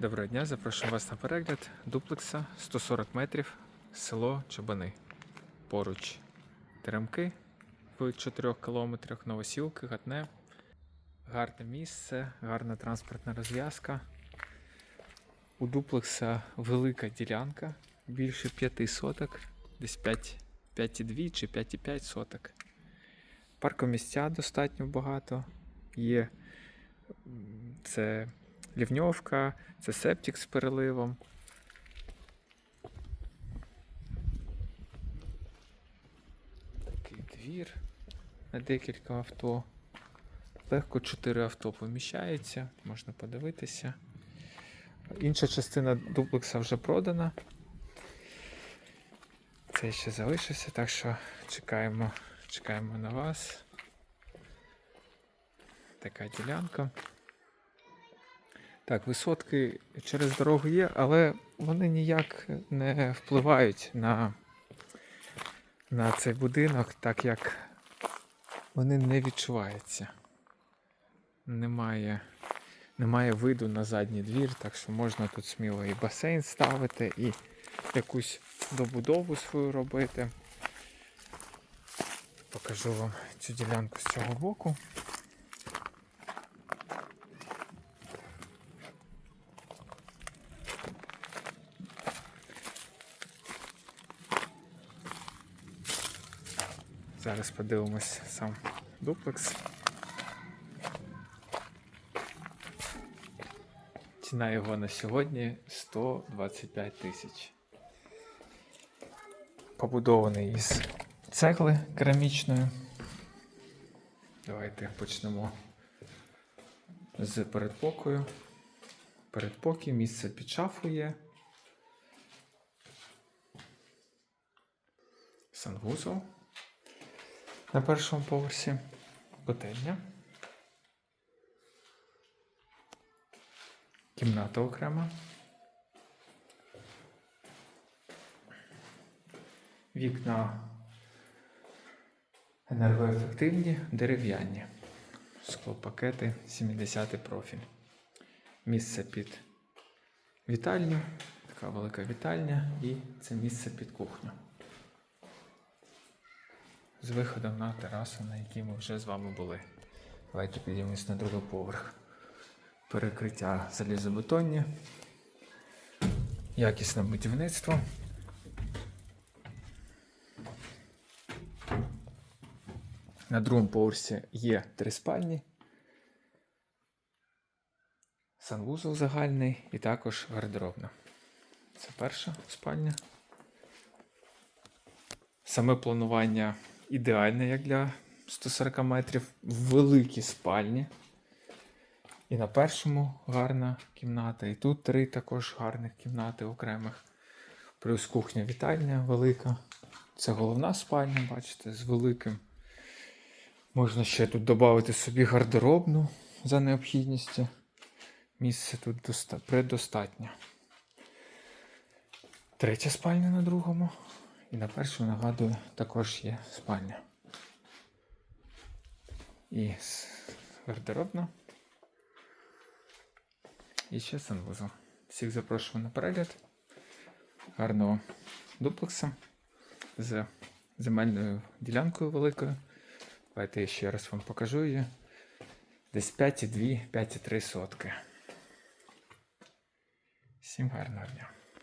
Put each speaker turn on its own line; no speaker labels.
Доброго дня, запрошую вас на перегляд дуплекса 140 метрів, село Чабани. Поруч Теремки в 4 кілометрах, Новосілки, Гатне. Гарне місце, гарна транспортна розв'язка. У дуплекса велика ділянка, більше 5 соток, десь 5,2 чи 5,5 соток. Паркомісця достатньо багато. Є це лівньовка, це септик з переливом. Такий двір на декілька авто. Легко 4 авто поміщається, можна подивитися. Інша частина дуплекса вже продана. Це ще залишився, так що чекаємо, чекаємо на вас. Така ділянка. Так, висотки через дорогу є, але вони ніяк не впливають на, на цей будинок, так як вони не відчуваються. Немає, немає виду на задній двір, так що можна тут сміло і басейн ставити, і якусь добудову свою робити. Покажу вам цю ділянку з цього боку. Зараз подивимось сам дуплекс. Ціна його на сьогодні 125 тисяч. Побудований із цегли керамічної. Давайте почнемо з передпокою. Передпокій, місце під шафу є. Санвузол на першому поверсі. Котельня. Кімната окрема. Вікна енергоефективні, дерев'яні. Склопакети 70 профіль. Місце під вітальню, така велика вітальня, і це місце під кухню. З виходом на терасу, на якій ми вже з вами були. Давайте підіймемось на другий поверх. Перекриття залізобетонні. Якісне будівництво. На другому поверсі є три спальні. Санвузол загальний і також гардеробна. Це перша спальня. Саме планування ідеальне, як для 140 метрів. Великі спальні. І на першому гарна кімната, і тут три також гарних кімнати окремих. Плюс кухня вітальня велика. Це головна спальня, бачите, з великим. Можна ще тут додати собі гардеробну за необхідністю. Місце тут доста... предостатньо. Третя спальня на другому. І на першому, нагадую, також є спальня. І гардеробна. І ще санвузол. Всіх запрошую на перегляд. Гарного дуплекса з земельною ділянкою великою. Давайте я ще раз вам покажу її. Десь 5,2, 5,3 сотки. Всім гарного дня.